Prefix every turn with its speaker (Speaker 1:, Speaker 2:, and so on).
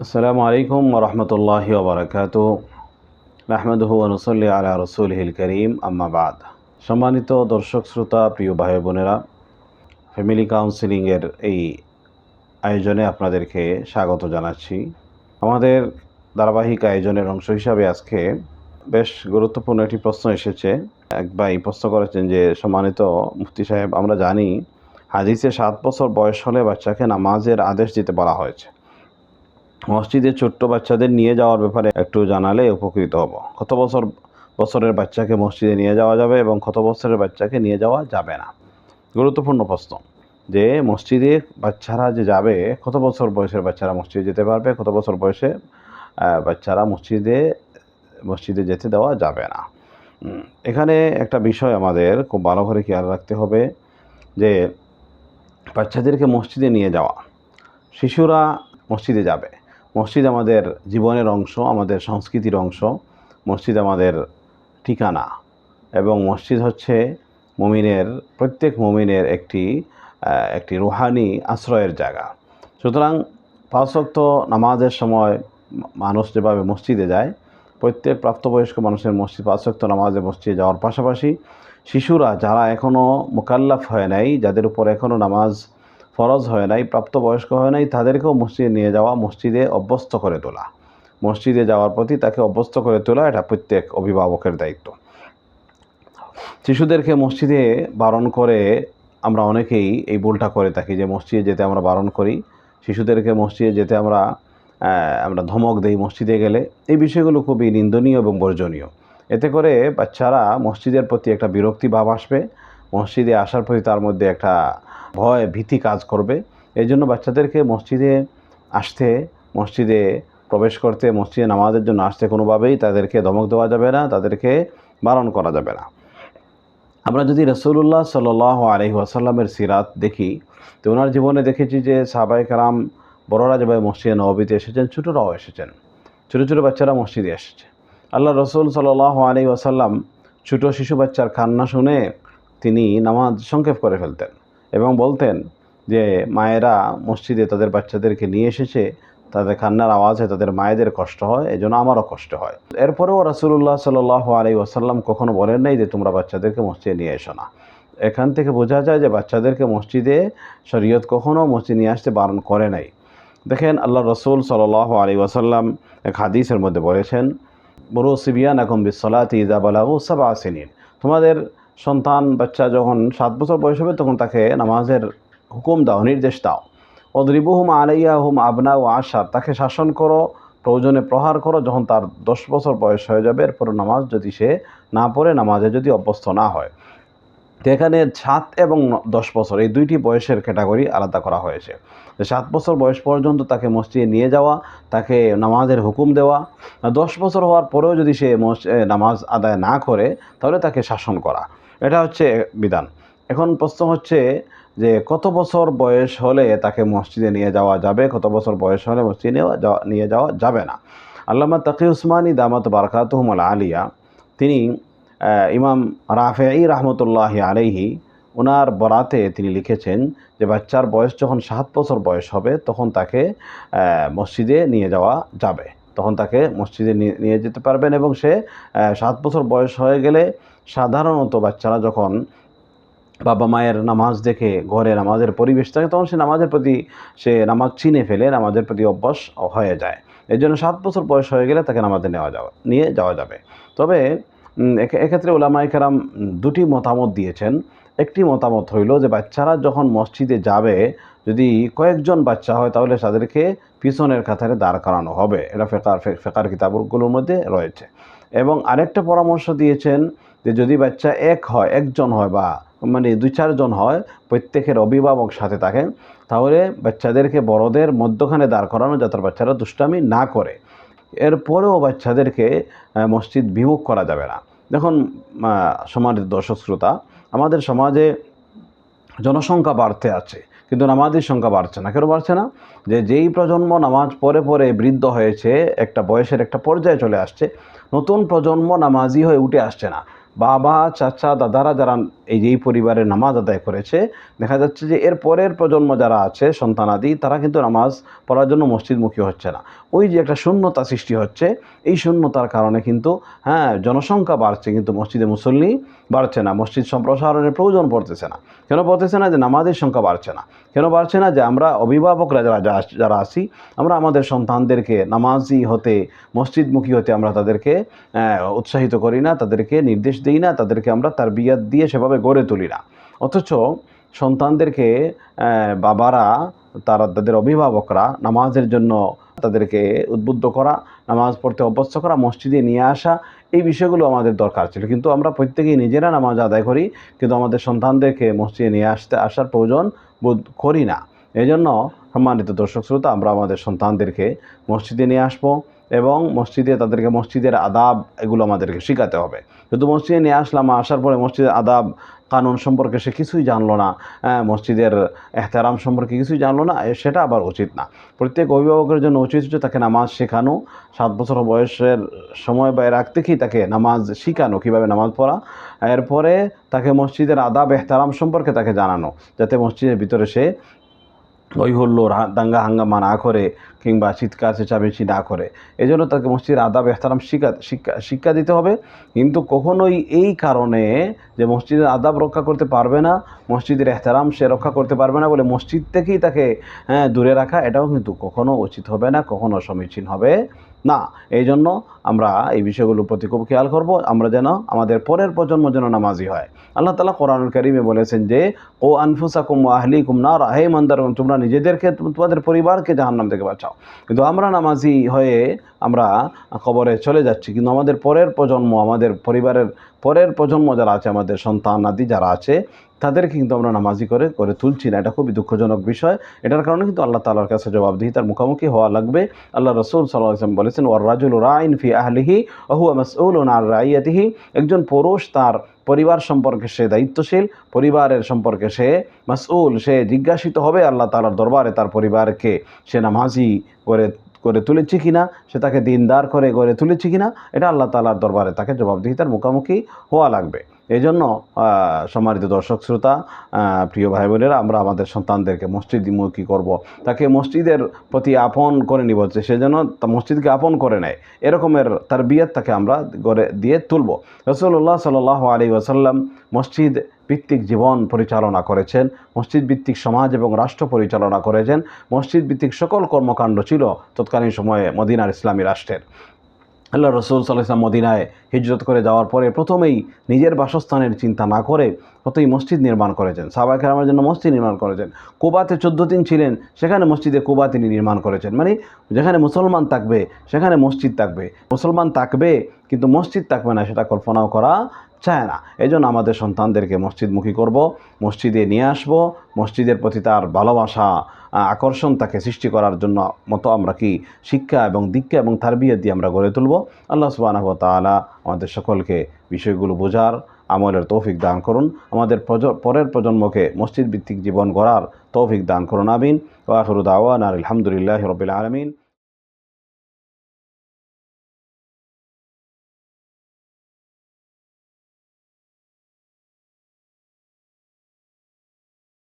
Speaker 1: আসসালামু আলাইকুম রহমতুল্লাহ ওবরাকাত আহমদহু নসল্লি আলা রসুলহিল করিম আম্মাবাদ সম্মানিত দর্শক, শ্রোতা, প্রিয় ভাই বোনেরা, ফ্যামিলি কাউন্সিলিংয়ের এই আয়োজনে আপনাদেরকে স্বাগত জানাচ্ছি। আমাদের ধারাবাহিক আয়োজনের অংশ হিসাবে আজকে বেশ গুরুত্বপূর্ণ একটি প্রশ্ন এসেছে। এক ভাই প্রশ্ন করেছেন যে, সম্মানিত মুফতি সাহেব, আমরা জানি হাদিসে সাত বছর বয়স হলে বাচ্চাকে নামাজের আদেশ দিতে বলা হয়েছে। মসজিদে ছোট্ট বাচ্চাদের নিয়ে যাওয়ার ব্যাপারে একটু জানালে উপকৃত হব। কত বছর, বছরের বাচ্চাকে মসজিদে নিয়ে যাওয়া যাবে এবং কত বছরের বাচ্চাকে নিয়ে যাওয়া যাবে না? গুরুত্বপূর্ণ প্রশ্ন। যে মসজিদে বাচ্চারা যে যাবে, কত বছর বয়সের বাচ্চারা মসজিদে যেতে পারবে? কত বছর বয়সে বাচ্চারা মসজিদে মসজিদে যেতে দেওয়া যাবে না? এখানে একটা বিষয় আমাদের খুব ভালো করে খেয়াল রাখতে হবে যে বাচ্চাদেরকে মসজিদে নিয়ে যাওয়া, শিশুরা মসজিদে যাবে। মসজিদ আমাদের জীবনের অংশ, আমাদের সংস্কৃতির অংশ, মসজিদ আমাদের ঠিকানা এবং মসজিদ হচ্ছে মুমিনের, প্রত্যেক মুমিনের একটি একটি রুহানি আশ্রয়ের জায়গা। সুতরাং পাঁচক্ত নামাজের সময় মানুষ যেভাবে মসজিদে যায়, প্রত্যেক প্রাপ্তবয়স্ক মানুষের মসজিদ পাঁচক্ত নামাজে মসজিদে যাওয়ার পাশাপাশি শিশুরা যারা এখনও মোকাল্লাফ হয় নাই, যাদের উপর এখনও নামাজ ফরজ হয় নাই, প্রাপ্তবয়স্ক হয় নাই, তাদেরকেও মসজিদে নিয়ে যাওয়া, মসজিদে অভ্যস্ত করে তোলা। মসজিদে যাওয়ার প্রতি তাকে অভ্যস্ত করে তোলা, এটা প্রত্যেক অভিভাবকের দায়িত্ব। শিশুদেরকে মসজিদে বারণ করে আমরা অনেকেই এই ভুলটা করে থাকি যে মসজিদে যেতে আমরা বারণ করি, শিশুদেরকে মসজিদে যেতে আমরা আমরা ধমক দেই মসজিদে গেলে। এই বিষয়গুলো খুবই নিন্দনীয় এবং বর্জনীয়। এতে করে বাচ্চারা মসজিদের প্রতি একটা বিরক্তি ভাব আসবে, মসজিদে আসার প্রতি তার মধ্যে একটা ভয়, ভীতি কাজ করবে। এই জন্য বাচ্চাদেরকে মসজিদে আসতে, মসজিদে প্রবেশ করতে, মসজিদে নামাজের জন্য আসতে কোনোভাবেই তাদেরকে ধমক দেওয়া যাবে না, তাদেরকে বারণ করা যাবে না। আমরা যদি রসুল্লাহ সাল আলহি আসাল্লামের সিরাত দেখি, তো ওনার জীবনে দেখেছি যে সাহাবাই কারাম বড়রা যেভাবে মসজিদে নবীতে এসেছেন, ছোটোরাও এসেছেন। ছোটো ছোটো বাচ্চারা মসজিদে এসেছে। আল্লাহ রসুল সাল আলহি আসাল্লাম ছোটো শিশু বাচ্চার কান্না শুনে তিনি নামাজ সংক্ষেপ করে ফেলতেন। এবং বলতেন যে মায়েরা মসজিদে তাদের বাচ্চাদেরকে নিয়ে এসেছে, তাদের কান্নার আওয়াজে তাদের মায়েদের কষ্ট হয় এই জন্য আমারও কষ্ট হয়। এরপরেও রাসুল্লাহ সাল আলী ওয়াসাল্লাম কখনো বলেন নাই যে তোমরা বাচ্চাদেরকে মসজিদে নিয়ে এসো না। এখান থেকে বোঝা যায় যে বাচ্চাদেরকে মসজিদে শরীয়ত কখনো মসজিদ নিয়ে আসতে বারণ করে নাই। দেখেন আল্লাহ রসুল সাল আলী ওয়াসাল্লাম এক হাদিসের মধ্যে বলেছেন বড় সিবিয়ান এখন বিশ্বলাত ইজা বালাহু সাবা আসিনিন তোমাদের সন্তান, বাচ্চা যখন সাত বছর বয়স হবে, তখন তাকে নামাজের হুকুম দাও, নির্দেশ দাও। অদ্রিবহুম আলাইয়া হুম আবনা ও আশা, তাকে শাসন করো, প্রয়োজনে প্রহার করো, যখন তার দশ বছর বয়স হয়ে যাবে, এরপর নামাজ যদি সে না পড়ে, নামাজে যদি অভ্যস্ত না হয়। এখানে সাত এবং দশ বছর, এই দুইটি বয়সের ক্যাটাগরি আলাদা করা হয়েছে। সাত বছর বয়স পর্যন্ত তাকে মসজিদে নিয়ে যাওয়া, তাকে নামাজের হুকুম দেওয়া, দশ বছর হওয়ার পরেও যদি সে নামাজ আদায় না করে, তাহলে তাকে শাসন করা। এটা হচ্ছে বিধান। এখন প্রশ্ন হচ্ছে যে কত বছর বয়স হলে তাকে মসজিদে নিয়ে যাওয়া যাবে? কত বছর বয়স হলে মসজিদে নিয়ে যাওয়া যাবে না? আল্লামা তাকি উসমানী দামাত বারকাতহমল আলিয়া, তিনি ইমাম রাফেই রহমতুল্লাহ আলাইহি ওনার বরাতে তিনি লিখেছেন যে বাচ্চার বয়স যখন সাত বছর বয়স হবে, তখন তাকে মসজিদে নিয়ে যাওয়া যাবে। তখন তাকে মসজিদে নিয়ে- যেতে পারবেন এবং সে সাত বছর বয়স হয়ে গেলে সাধারণত বাচ্চারা যখন বাবা মায়ের নামাজ দেখে ঘরে নামাজের পরিবেশ থাকে, তখন সে নামাজের প্রতি, সে নামাজ চিনে ফেলে, নামাজের প্রতি অভ্যাস হয়ে যায়। এই জন্য সাত বছর বয়স হয়ে গেলে তাকে নামাজে নেওয়া যাওয়া, নিয়ে যাওয়া যাবে। তবে এক্ষেত্রে ওলামাই কেরাম দুটি মতামত দিয়েছেন। একটি মতামত হইল যে বাচ্চারা যখন মসজিদে যাবে যদি কয়েকজন বাচ্চা হয়, তাহলে তাদেরকে পিছনের কাতারে দাঁড় করানো হবে। এটা ফেকার ফেকার কিতাবগুলোর মধ্যে রয়েছে। এবং আরেকটা পরামর্শ দিয়েছেন যে, যদি বাচ্চা এক হয়, একজন হয় বা মানে দুই, চারজন হয়, প্রত্যেকের অভিভাবক সাথে থাকেন তাহলে বাচ্চাদেরকে বড়দের মধ্যখানে দাঁড় করানো যাতে বাচ্চারা দুষ্টামি না করে। এরপরেও বাচ্চাদেরকে মসজিদ বিমুখ করা যাবে না। দেখুন সমাজের দর্শক শ্রোতা, আমাদের সমাজে জনসংখ্যা বাড়তে আছে। কিন্তু নামাজের সংখ্যা বাড়ছে না। কেন বাড়ছে না? যে যেই প্রজন্ম নামাজ পরে পরে বৃদ্ধ হয়েছে, একটা বয়সের একটা পর্যায়ে চলে আসছে, নতুন প্রজন্ম নামাজি হয়ে উঠে আসছে না। বাবা, চাচা, দাদারা যারা এই যে এই পরিবারে নামাজ আদায় করেছে, দেখা যাচ্ছে যে এর পরের প্রজন্ম যারা আছে সন্তানাদি তারা কিন্তু নামাজ পড়ার জন্য মসজিদমুখী হচ্ছে না। ওই যে একটা শূন্যতা সৃষ্টি হচ্ছে, এই শূন্যতার কারণে কিন্তু হ্যাঁ জনসংখ্যা বাড়ছে, কিন্তু মসজিদে মুসল্লি বাড়ছে না, মসজিদ সম্প্রসারণের প্রয়োজন পড়তেছে না। কেন পড়তেছে না? যে নামাজের সংখ্যা বাড়ছে না। কেন বাড়ছে না? যে আমরা অভিভাবকরা যারা যারা আসি আমরা আমাদের সন্তানদেরকে নামাজি হতে, মসজিদমুখী হতে আমরা তাদেরকে উৎসাহিত করি না, তাদেরকে নির্দেশ দিই না, তাদেরকে আমরা তার বিয়াত দিয়ে সেভাবে গড়ে তুলি না অথচ সন্তানদেরকে বাবারা, তারা তাদের অভিভাবকরা নামাজের জন্য তাদেরকে উদ্বুদ্ধ করা, নামাজ পড়তে অভ্যস্ত করা, মসজিদে নিয়ে আসা, এই বিষয়গুলো আমাদের দরকার ছিল। কিন্তু আমরা প্রত্যেকেই নিজেরা নামাজ আদায় করি, কিন্তু আমাদের সন্তানদেরকে মসজিদে নিয়ে আসতে আসার প্রয়োজন বোধ করি না। এই জন্য সম্মানিত দর্শক শ্রোতা, আমরা আমাদের সন্তানদেরকে মসজিদে নিয়ে আসব। এবং মসজিদে তাদেরকে মসজিদের আদাব এগুলো আমাদেরকে শেখাতে হবে। কিন্তু মসজিদে নিয়ে আসলাম আসার পরে মসজিদের আদাব কানুন সম্পর্কে সে কিছুই জানলো না হ্যাঁ, মসজিদের এহতারাম সম্পর্কে কিছুই জানলো না সেটা আবার উচিত না। প্রত্যেক অভিভাবকের জন্য উচিত হচ্ছে তাকে নামাজ শেখানো সাত বছর বয়সের সময় বা এর আগ থেকেই তাকে নামাজ শেখানো কীভাবে নামাজ পড়া এরপরে তাকে মসজিদের আদাব এহতারাম সম্পর্কে তাকে জানানো যাতে মসজিদের ভিতরে সে ওই হল্লোর দাঙ্গা হাঙ্গামা না করে কিংবা চিৎকার চেঁচামেচি না করে। এই জন্য তাকে মসজিদের আদাব, এহতারাম শিক্ষা শিক্ষা শিক্ষা দিতে হবে। কিন্তু কখনোই এই কারণে যে মসজিদের আদাব রক্ষা করতে পারবে না, মসজিদের এহতারাম সে রক্ষা করতে পারবে না বলে মসজিদ থেকেই তাকে হ্যাঁ দূরে রাখা, এটাও কিন্তু কখনো উচিত হবে না, কখনো সমীচীন হবে। না এই জন্য আমরা এই বিষয়গুলোর প্রতি খুব খেয়াল করব। আমরা যেন আমাদের পরের প্রজন্ম যেন নামাজি হয়। আল্লাহ তালা কোরআন করিমে বলেছেন যে, ও আনফুসাকুম আহলি কুম না রাহে মন্দার তোমরা নিজেদেরকে তোমাদের পরিবারকে জাহান্নাম থেকে বাঁচাও। কিন্তু আমরা নামাজি হয়ে আমরা কবরে চলে যাচ্ছি। কিন্তু আমাদের পরের প্রজন্ম, আমাদের পরিবারের পরের প্রজন্ম যারা আছে, আমাদের সন্তান আদি যারা আছে, তাদেরকে কিন্তু আমরা নামাজি করে করে তুলছি না। এটা খুবই দুঃখজনক বিষয়। এটার কারণে কিন্তু আল্লাহ তালার কাছে জবাবদিহি তার মুখোমুখি হওয়া লাগবে। আল্লাহ রসুল সাল্লাম বলেছেন ওর রাজুল রাইন ফি আহলিহি ওহু মাসউল আর রাইয়াতিহি। একজন পুরুষ তার পরিবার সম্পর্কে সে দায়িত্বশীল, পরিবারের সম্পর্কে সে মাসউল, সে জিজ্ঞাসিত হবে আল্লাহ তালার দরবারে তার পরিবারকে। সে নামাজি করে করে তুলেছে কিনা, সে তাকে দিনদার করে গড়ে তুলেছে কিনা, এটা আল্লাহ তালার দরবারে তাকে জবাবদিহিতার মুখোমুখি হওয়া লাগবে। এই জন্য সম্মানিত দর্শক শ্রোতা প্রিয় ভাই বোনেরা আমরা আমাদের সন্তানদেরকে মসজিদমুখী করব। তাকে মসজিদের প্রতি আপন করে নিব যে সে যেন তা মসজিদকে আপন করে নেয়। এরকমের তার বিয়ের তাকে আমরা গড়ে, দিয়ে তুলব। রসুল্লাহ সাল আলী ওসাল্লাম মসজিদ ভিত্তিক জীবন পরিচালনা করেছেন, মসজিদ ভিত্তিক সমাজ এবং রাষ্ট্র পরিচালনা করেছেন, মসজিদ ভিত্তিক সকল কর্মকাণ্ড ছিল তৎকালীন সময়ে মদিনার ইসলামী রাষ্ট্রের। আল্লাহ রসুল সাল্লাহ মদিনায় হিজরত করে যাওয়ার পরে প্রথমেই নিজের বাসস্থানের চিন্তা না করে প্রথমেই মসজিদ নির্মাণ করেছেন। সাবাকের আমার জন্য মসজিদ নির্মাণ করেছেন। কুবাতে চোদ্দ দিন ছিলেন, সেখানে মসজিদে কুবা তিনি নির্মাণ করেছেন। মানে যেখানে মুসলমান থাকবে, সেখানে মসজিদ থাকবে। মুসলমান থাকবে, কিন্তু মসজিদ থাকবে না, সেটা কল্পনাও করা চায় না। এই জন্য আমাদের সন্তানদেরকে মসজিদমুখী করব, মসজিদে নিয়ে আসব, মসজিদের প্রতি তার ভালোবাসা আকর্ষণ তাকে সৃষ্টি করার জন্য মতো আমরা কি শিক্ষা এবং দীক্ষা এবং তারবিয়ত দিয়ে আমরা গড়ে তুলব। আল্লাহ সুবাহ তাআলা আমাদের সকলকে বিষয়গুলো বোঝার, আমলের তৌফিক দান করুন। আমাদের প্রজ- পরের প্রজন্মকে মসজিদ ভিত্তিক জীবন গড়ার তৌফিক দান করুন। আমিন। ওয়াখরুদ আওয়ান আলহামদুলিল্লাহ রবিল আলমিন।